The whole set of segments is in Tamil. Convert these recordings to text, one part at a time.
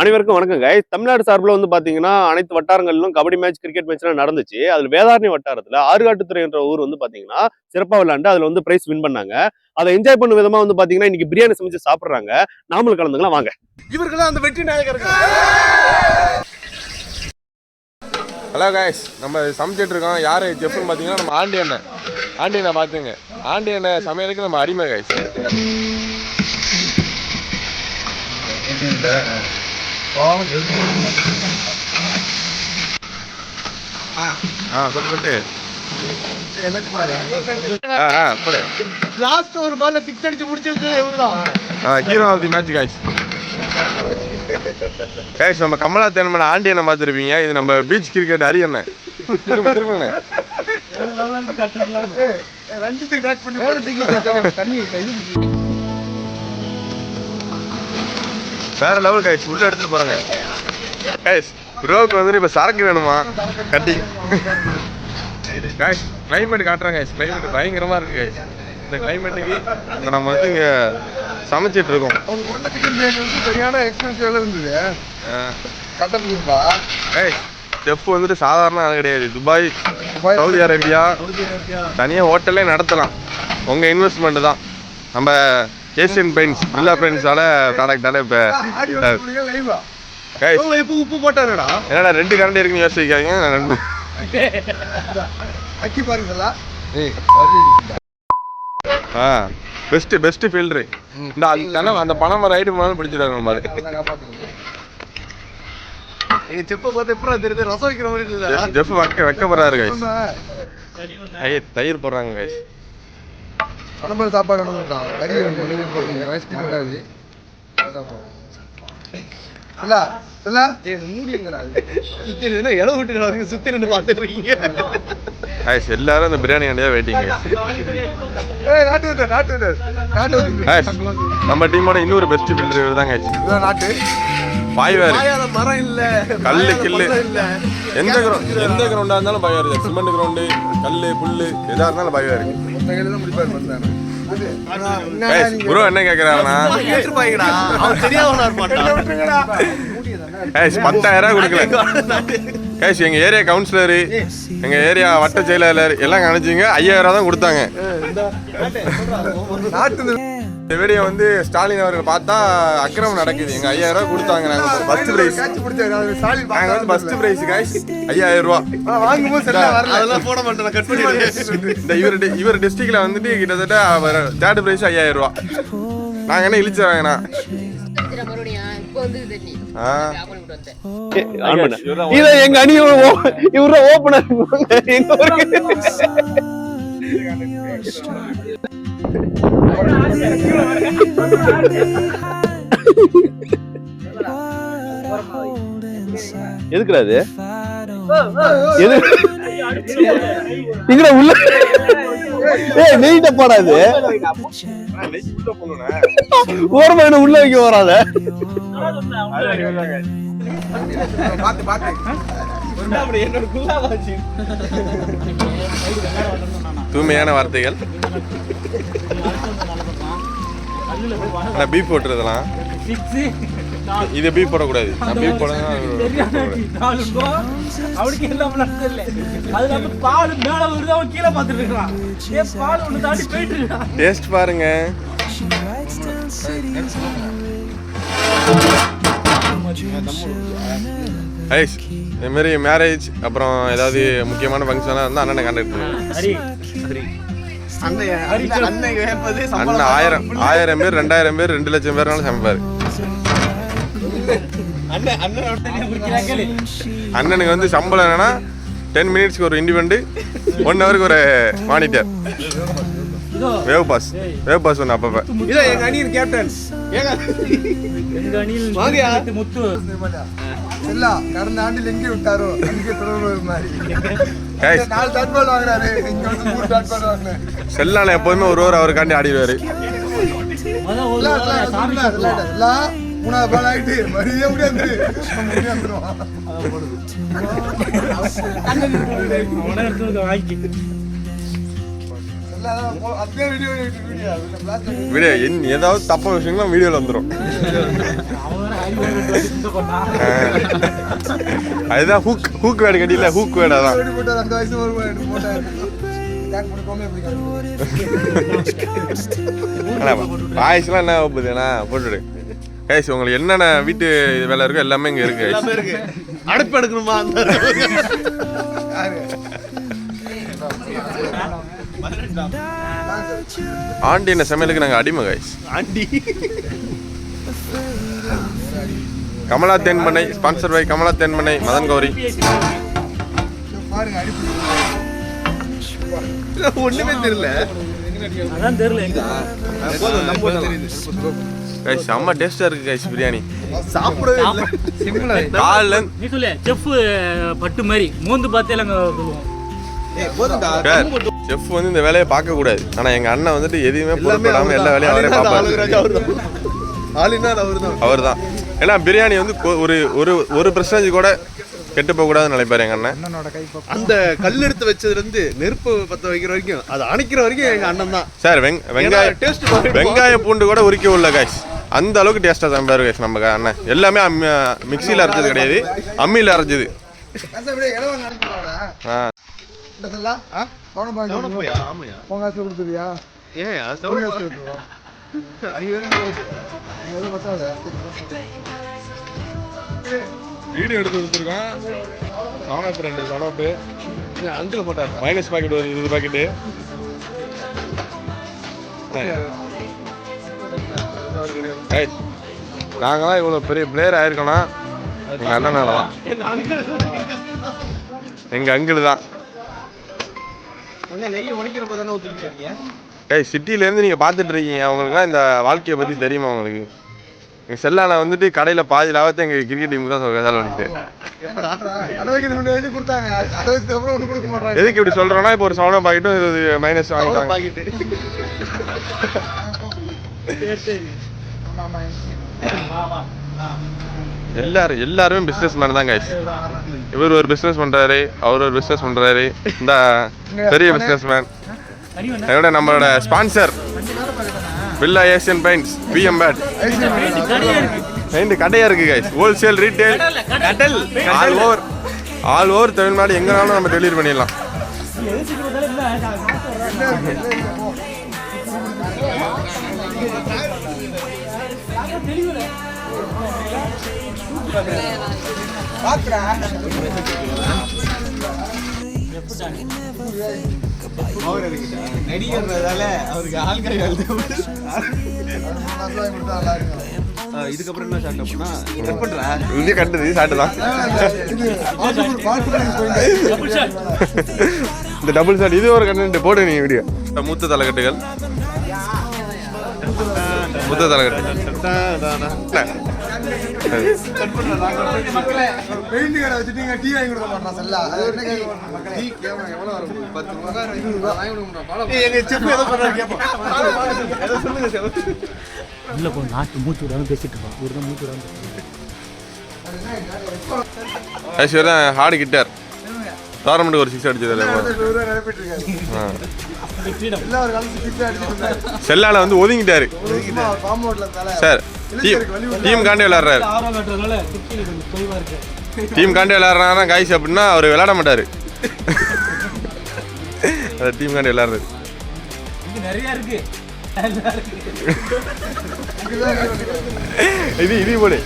அனைவருக்கும் வணக்கம் guys. தமிழ்நாடு சார்பில் வந்து பாத்தீங்கன்னா அனைத்து வட்டாரங்களிலும் கபடி மேட்ச் கிரிக்கெட் மேட்ச்லாம் நடந்துச்சு. அதுல வேதாரண்ய வட்டாரத்துல ஆறுகாட்டுத்துறை என்ற ஊர் வந்து பாத்தீங்கன்னா சிறப்பா விளையாண்டு அதுல வந்து பிரைஸ் வின் பண்ணாங்க. அதை என்ஜாய் பண்ணும் விதமா வந்து பாத்தீங்கன்னா இன்னைக்கு பிரியாணி சமைச்சு சாப்பிடுறாங்க. நாமளும் கலந்துக்கலாம் வாங்க. இவர்களாம் அந்த வெற்றி நாயகர்கள். ஹலோ காய்ஸ் நம்ம சமைச்சிட்டு இருக்கோம். யார் செஃப்னு பார்த்தீங்கன்னா நம்ம ஆண்டி அண்ணன். ஆண்டி அண்ணன் பார்த்துங்க. ஆண்டி அண்ணன் சமையலுக்கு நம்ம அடிமை காய்ஸ் ஆ. சொல்லிட்டு ஆ ஆ போடு லாஸ்ட் ஒரு பால்ல பிக்ஸ் அடிச்சு முடிச்சிருக்கு இவர்தான். A hero of the match guys guys நம்ம கமலா தேன்மன் ஆண்டி அண்ணன் பார்த்துருப்பீங்க? இது நம்ம பீச் கிரிக்கெட் அரி அண்ணன் திரும்ப திரும்புங்க. ரஞ்சித்துக்கு பண்ணி. தண்ணி. வேற லெவல் கைஸ் உள்ள எடுத்துட்டு போறாங்க. கைஸ் ப்ரோக்கு வந்து இப்ப சரக்கு வேணுமா? கட்டி. கைஸ் கிளைமேட் காட்டுறேன் கைஸ் கிளைமேட் பயங்கரமா இருக்கு கைஸ் இந்த கிளைமேட்டுக்கு இந்த நம்ம வந்து இங்க சமைச்சிட்டு இருக்கோம். சரியான எக்ஸ்பென்சிவ் இருந்தது. கட்டப்பா கைஸ் செஃப் வந்துட்டு சாதாரண ஆள் கிடையாது. துபாய். சவுதி அரேபியா தனியா ஹோட்டலே நடத்தலாம். உங்க இன்வெஸ்ட்மெண்ட் தான். நம்ம ஏசியன் பெயிண்ட்ஸ் பில்லா பெயிண்ட்ஸால ப்ராடக்டால இப்போ எப்போ உப்பு போட்டாருடா? என்னடா ரெண்டு கரண்ட் இருக்குன்னு யோசிக்காங்க அக்கி பாருங்களா ஆ பெஸ்ட் பெஸ்ட் ஃபீல்டரு இந்த அந்த அந்த பணம் ரைடு மாதிரி பிடிச்சிடாரு நம்ம எங்க செப்ப பார்த்து எப்பறம் தெரியுது? ரசம் வைக்கிற மாதிரி இருக்குதா ஜெஃப் வைக்க வைக்க போறாரு கைஸ் ஐய தயிர் போடுறாங்க கைஸ் பணம்பரம் சாப்பாடு வேணும்டா கறி வேணும் போடுங்க ரைஸ் இல்ல இல்ல என்ன? இடம் விட்டு சுத்தி நின்று பார்த்துட்டு இருக்கீங்க. கைஸ் எல்லாரும் இந்த பிரியாணி கண்டியாக வெயிட்டிங் கைஸ் ஏய் நாட்டு நாட்டு நாட்டு நம்ம டீமோட இன்னொரு பெஸ்ட் ஃபீல்டர் இவர் கைஸ் இதுதான் நாட்டு. பாய்வாரு. மரம் இல்ல. கல்லு கில்லு. எந்த கிரௌண்ட் எந்த கிரௌண்டா இருந்தாலும் பாய்வாரு சிமெண்ட் கிரவுண்டு கல்லு புல்லு எதா இருந்தாலும் பாய்வாரு. மொத்த கையில தான் முடிப்பாரு கைஸ் ப்ரோ என்ன பத்தாயிரம் கொடுக்கல. கைஸ் எங்க ஏரியா கவுன்சிலரு எங்க ஏரியா வட்ட செயலாளர் எல்லாம் கணிச்சிங்க ஐயாயிரம் தான் கொடுத்தாங்க. இந்த வீடியோ வந்து ஸ்டாலின் அவர்கள் பார்த்தா அக்கிரமம் நடக்குது. எங்க ஐயாயிரம் ரூபாய் கொடுத்தாங்க நாங்க. ஃபர்ஸ்ட் பிரைஸ் நாங்க வந்து ஃபர்ஸ்ட் பிரைஸ் கைஸ் ஐயாயிரம் ரூபா வாங்கும்போது அதெல்லாம் போட மாட்டேன் கட் இந்த இவர் இவர் டிஸ்ட்ரிக்ட்ல வந்துட்டு கிட்டத்தட்ட தேர்ட் பிரைஸ் ஐயாயிரம் ரூபா நாங்க என்ன இழிச்சு வாங்கினா? இத எங்க அணி இவர ஓபனர் எதுக்குடா அது எது இங்கட உள்ள ஏய் நெய் டப்பாடா இது ஓரமா என்ன உள்ள வைக்க வராத பாத்து பாத்து தூய்மையான வார்த்தைகள். பீப் போட்டுருதெல்லாம் இது பீப் போடக்கூடாது. நான் பீப் போட அவனுக்கு எல்லாம் அதுல வந்து பால் மேல வருது அவன் கீழே பார்த்துட்டு இருக்கான் பால் ஒன்று தாண்டி போயிட்டு இருக்கான் டேஸ்ட் பாருங்க. ஐஸ் இது மாதிரி மேரேஜ் அப்புறம் ஏதாவது முக்கியமான ஃபங்க்ஷனாக இருந்தால் அண்ணனை கான்டாக்ட் ஹரி அண்ணன் ஆயிரம் ஆயிரம் பேர் ரெண்டாயிரம் பேர் ரெண்டு லட்சம் பேர்னாலும் சமைப்பாரு. அண்ணனுக்கு வந்து சம்பளம் என்னன்னா டென் மினிட்ஸ்க்கு ஒரு இண்டிபெண்ட் ஒன் ஹவருக்கு ஒரு monitor wave pass wave pass ஒன்று அப்பப்போ. இதான் எங்க அணியின் கேப்டன் எங்க அணியில் முத்து. இல்ல கடந்த ஆண்டில் எங்கே விட்டாரோ அங்கே தொடர்பு மாதிரி. நாலு டாட் பால் வாங்குறாரு. இங்க வந்து மூணு டாட் பால் வாங்கினேன் செல்லான எப்போதுமே ஒரு ஓவர் அவருக்காண்டி ஆடிடுவாரு. ஒரு இல்ல. மூணாவது பால் மறுபடியும் முடியாது வீடியோ வீடியோ பிளாஸ்டிக் வீடியோ என் ஏதாவது தப்பான விஷயங்களும் வீடியோவில் வந்துடும் அதுதான் ஹூக் ஹூக் வேர்டு கட்டியில ஹூக் கோமே எப்படி வாய்ஸ்லாம் என்ன போகுதுண்ணா போட்டுடு கைஸ் உங்களுக்கு என்னென்ன வீட்டு வேலை இருக்கோ எல்லாமே இங்கே இருக்கு guys. எல்லாமே இருக்கு. அடுப்பு எடுக்கணுமா ஆண்டி என்ன சமையலுக்கு நாங்கள் அடிமை guys aunty. Kamala Thenpennai sponsor by Kamala Thenpennai Madhan Gowri. ஒண்ணுமே தெரியல. அதான் தெரியல எங்க. போதும் நம்ம தெரியுது. கைஸ் செம்ம டேஸ்ட்டாக இருக்கு கைஸ் பிரியாணி. சாப்பிடவே இல்லை. சிம்பிளா. காலில் நீ சொல்லு செஃப் பட்டு மாதிரி மோந்து பார்த்தே நாங்க சொல்லுவோம் போதும்டா. செஃப் வந்து இந்த வேலையை பார்க்க கூடாது. ஆனா எங்க அண்ணன் வந்துட்டு எதுவுமே எல்லாமே பொருட்படாம எல்லா வேலையும் அவரே பார்ப்பாரு. அவர்தான். ஆளினார் அவர்தான். அவர் தான் ஏன்னா பிரியாணி வந்து ஒரு ஒரு ஒரு பர்சன்டேஜ் கூட கெட்டு போக கூடாதுன்னு நினைப்பாரு எங்க அண்ணன். அண்ணனோட கை பக்கம் அந்த கல் எடுத்து வச்சதுல இருந்து நெருப்பு பத்த வைக்கிற வரைக்கும் அது அணைக்கிற வரைக்கும் எங்க அண்ணன் தான். சார் வெங் வெங்காய டேஸ்ட் வெங்காய பூண்டு கூட உரிக்க உள்ள காய்ஸ் அந்த அளவுக்கு டேஸ்ட்டாக சமைப்பாரு காய்ஸ் நம்ம அண்ணன். எல்லாமே மிக்சியில் அரைச்சது கிடையாது. அம்மியில் அனுப்பிடுவாடா ஆ. ஆ? கவனம் போயா? ஆமையா. உங்க காசு கொடுத்துருவியா ஏன் உங்க காசு கொடுத்துருவா. ஐயோ. எதுவும் பத்தாத வீடியோ எடுத்து கொடுத்துருக்கோம் நானூற்றி ரெண்டு சனோப்பு அங்கிள் போட்டார் மைனஸ் பாக்கெட் ஒரு இருபது பாக்கெட்டு நாங்களாம் இவ்வளோ பெரிய பிளேயர் ஆயிருக்கோம்னா எங்கள் அண்ணனால தான் எங்கள் அங்கிள் தான். ஏய் சிட்டிலேருந்து நீங்கள் பார்த்துட்டு இருக்கீங்க. அவங்களுக்குலாம் இந்த வாழ்க்கையை பற்றி தெரியுமா உங்களுக்கு? எங்கள் செல்லான வந்துட்டு கடையில் பாதி லாபத்தை எங்கள் கிரிக்கெட் டீமுக்கு தான் செலவு பண்ணிட்டு. எதுக்கு இப்படி சொல்கிறோன்னா இப்போ ஒரு சவனம் பாக்கெட்டும் இருபது மைனஸ் வாங்கிட்டாங்க. பாக்கெட்டு. எல்லாரும் எல்லாருமே பிஸ்னஸ் மேன் தான் கைஸ் இவர் ஒரு பிஸ்னஸ் பண்றாரு அவர் ஒரு பிஸ்னஸ் பண்றாரு. இந்த பெரிய பிஸ்னஸ் மேன் அதோட நம்மளோட sponsor villa Asian Paints PM bad paint கடையா இருக்கு கைஸ் ஹோல்சேல் ரீட்டைல் கடல் all over all over Tamil Nadu எங்கனாலும் நம்ம டெலிவரி பண்ணிடலாம். எதுக்கு என்ன நடிகர்றதால அவருக்கு ஆள்காய் இதுக்கப்புறம் என்ன ஷார்ட் அப்படின்னா கட் பண்றா இது கட்டுது சாட்டு தான் இந்த டபுள் ஷாட் இது ஒரு கண்டென்ட் போடு நீ வீடியோ மூத்த தலைக்கட்டுகள். மூத்த தலைக்கட்டு பெயிண்ட் கடை வச்சுட்டீங்க டீ வாங்கி கொடுக்க மாட்டான் செல்லா. அது என்ன கேட்க மாட்டான் மக்களே டீ கேவலம் எவ்வளவு வரும் பத்து ரூபா. வாங்கி கொடுக்க மாட்டான் எங்க செப்பு சொல்லுங்க நாட்டு மூச்சு விடாம பேசிட்டு இருப்பான் ஒரு தான் மூச்சு விடாம ஐஸ்வர் தான் ஹார்டு கிட்டார். டோர்னமெண்ட் ஒரு சிக்ஸ் அடிச்சது செல்லால வந்து ஒதுங்கிட்டாரு. சார் டீம் டீம் காண்டி விளையாடுறாரு. டீம் காண்டி விளையாடுறாங்கன்னா காய்ஸ் அப்படின்னா அவர் விளையாட மாட்டாரு. அது டீம் காண்டி விளையாடுறது. இங்க நிறைய இருக்கு. நல்லா இருக்கு. இது இது போடு.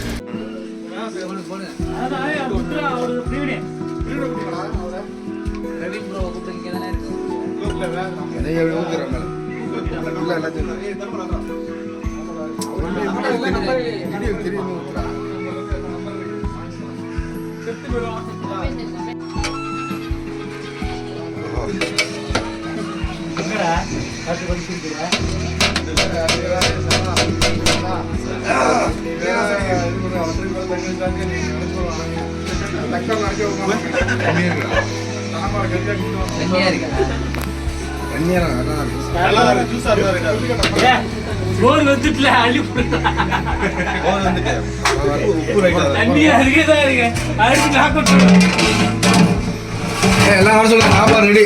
பிரீவனே. நெய் அப்படி ஊத்துறாங்க இல்ல எல்லாத்தையும் வீடியோ பண்ணி கொடுக்குறா. ஏ, சோறு வந்துட்டுல, அள்ளி. தண்ணியா இருக்கு. out பண்ணு. எல்லாம் வர சொல்லுங்க சாப்பாடு ரெடி